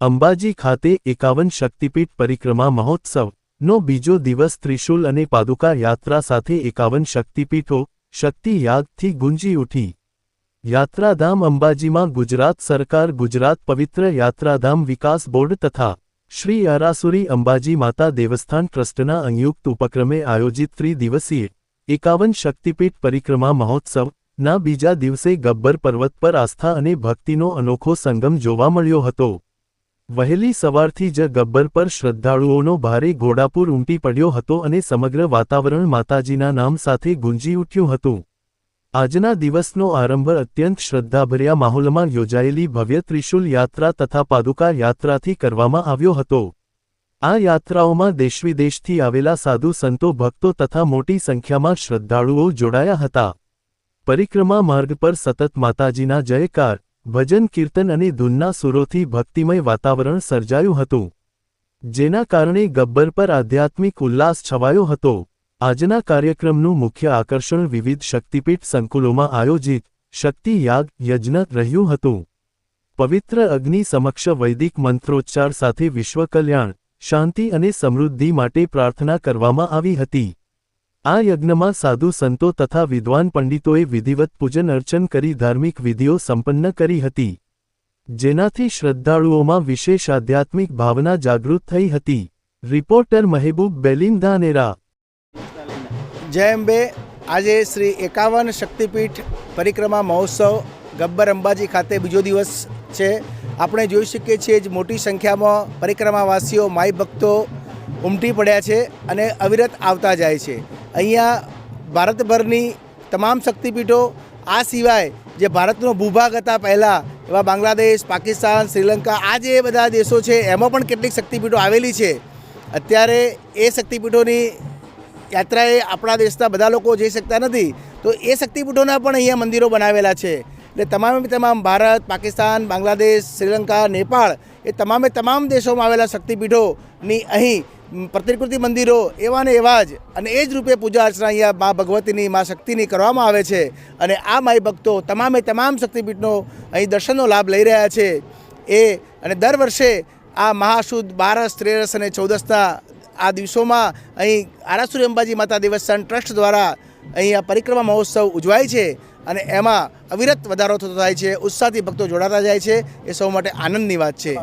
અંબાજી ખાતે એકાવન શક્તિપીઠ પરિક્રમા મહોત્સવ નો બીજો દિવસ ત્રિશુલ અને પાદુકા યાત્રા સાથે એકાવન શક્તિપીઠો શક્તિ યાદથી ગુંજી ઉઠી. યાત્રાધામ અંબાજીમાં ગુજરાત સરકાર ગુજરાત પવિત્ર યાત્રાધામ વિકાસ બોર્ડ તથા શ્રી અરાસુરી અંબાજી માતા દેવસ્થાન ટ્રસ્ટના સંયુક્ત ઉપક્રમે આયોજિત ત્રિદિવસીય એકાવન શક્તિપીઠ પરિક્રમા મહોત્સવ ના બીજા દિવસે ગબ્બર પર્વત પર આસ્થા અને ભક્તિનો અનોખો સંગમ જોવા મળ્યો હતો. વહેલી સવારથી જ ગબ્બર પર શ્રદ્ધાળુઓનો ભારે ઘોડાપુર ઉમટી પડ્યો હતો અને સમગ્ર વાતાવરણ માતાજીના નામ સાથે ગુંજી ઉઠ્યું હતું. આજના દિવસનો આરંભ અત્યંત શ્રદ્ધાભર્યા માહોલમાં યોજાયેલી ભવ્ય ત્રિશુલ યાત્રા તથા પાદુકા યાત્રાથી કરવામાં આવ્યો હતો. આ યાત્રાઓમાં દેશવિદેશથી આવેલા સાધુ સંતો, ભક્તો તથા મોટી સંખ્યામાં શ્રદ્ધાળુઓ જોડાયા હતા. પરિક્રમા માર્ગ પર સતત માતાજીના જયકાર ભજન, કીર્તન અને ધૂનના સુરોથી ભક્તિમય વાતાવરણ સર્જાયું હતું, જેના કારણે ગબ્બર પર આધ્યાત્મિક ઉલ્લાસ છવાયો હતો. આજના કાર્યક્રમનું મુખ્ય આકર્ષણ વિવિધ શક્તિપીઠ સંકુલોમાં આયોજિત શક્તિ યાગ યજ્ઞ રહ્યું હતું. પવિત્ર અગ્નિ સમક્ષ વૈદિક મંત્રોચ્ચાર સાથે વિશ્વ કલ્યાણ, શાંતિ અને સમૃદ્ધિ માટે પ્રાર્થના કરવામાં આવી હતી. આ યજ્ઞમાં સાધુ સંતો તથા વિદ્વાન પંડિતોએ વિધિવત પૂજન અર્ચન કરી ધાર્મિક વિધિઓ સંપન્ન કરી હતી, જેનાથી શ્રદ્ધાળુઓમાં વિશેષ આધ્યાત્મિક ભાવના જાગૃત થઈ હતી. રિપોર્ટર મહેબૂબ બેલીમ ધાનેરા. જય અંબે. આજે શ્રી એકાવન શક્તિપીઠ પરિક્રમા મહોત્સવ ગબ્બર અંબાજી ખાતે બીજો દિવસ છે. આપણે જોઈ શકીએ છીએ જ મોટી સંખ્યામાં પરિક્રમાવાસીઓ, માઈ ભક્તો ઉમટી પડ્યા છે અને અવિરત આવતા જાય છે. અહીંયા ભારતભરની તમામ શક્તિપીઠો આ સિવાય જે ભારતનો ભૂભાગ હતા પહેલાં, એવા બાંગ્લાદેશ, પાકિસ્તાન, શ્રીલંકા, આ જે બધા દેશો છે, એમાં પણ કેટલીક શક્તિપીઠો આવેલી છે. અત્યારે એ શક્તિપીઠોની યાત્રાએ આપણા દેશના બધા લોકો જઈ શકતા નથી. તો એ શક્તિપીઠોના પણ અહીંયા મંદિરો બનાવેલા છે. એટલે તમામે તમામ ભારત, પાકિસ્તાન, બાંગ્લાદેશ, શ્રીલંકા, નેપાળ એ તમામે તમામ દેશોમાં આવેલા શક્તિપીઠોની અહીં પ્રતિકૃતિ મંદિરો એવા ને એવા જ. અને એ જ રૂપે પૂજા અર્ચના અહીંયા મા ભગવતીની, મા શક્તિની કરવામાં આવે છે. અને આ માઈ ભક્તો તમામે તમામ શક્તિપીઠનો અહીં દર્શનનો લાભ લઈ રહ્યા છે. એ અને દર વર્ષે આ મહાશુદ્ધ બારસ, ત્રેરસ અને ચૌદસના આ દિવસોમાં અહીં આરાસુરી અંબાજી માતા દેવસ્થાન ટ્રસ્ટ દ્વારા અહીં આ પરિક્રમા મહોત્સવ ઉજવાય છે. અને એમાં અવિરત વધારો થતો થાય છે. ઉત્સાહથી ભક્તો જોડાતા જાય છે. એ સૌ માટે આનંદની વાત છે.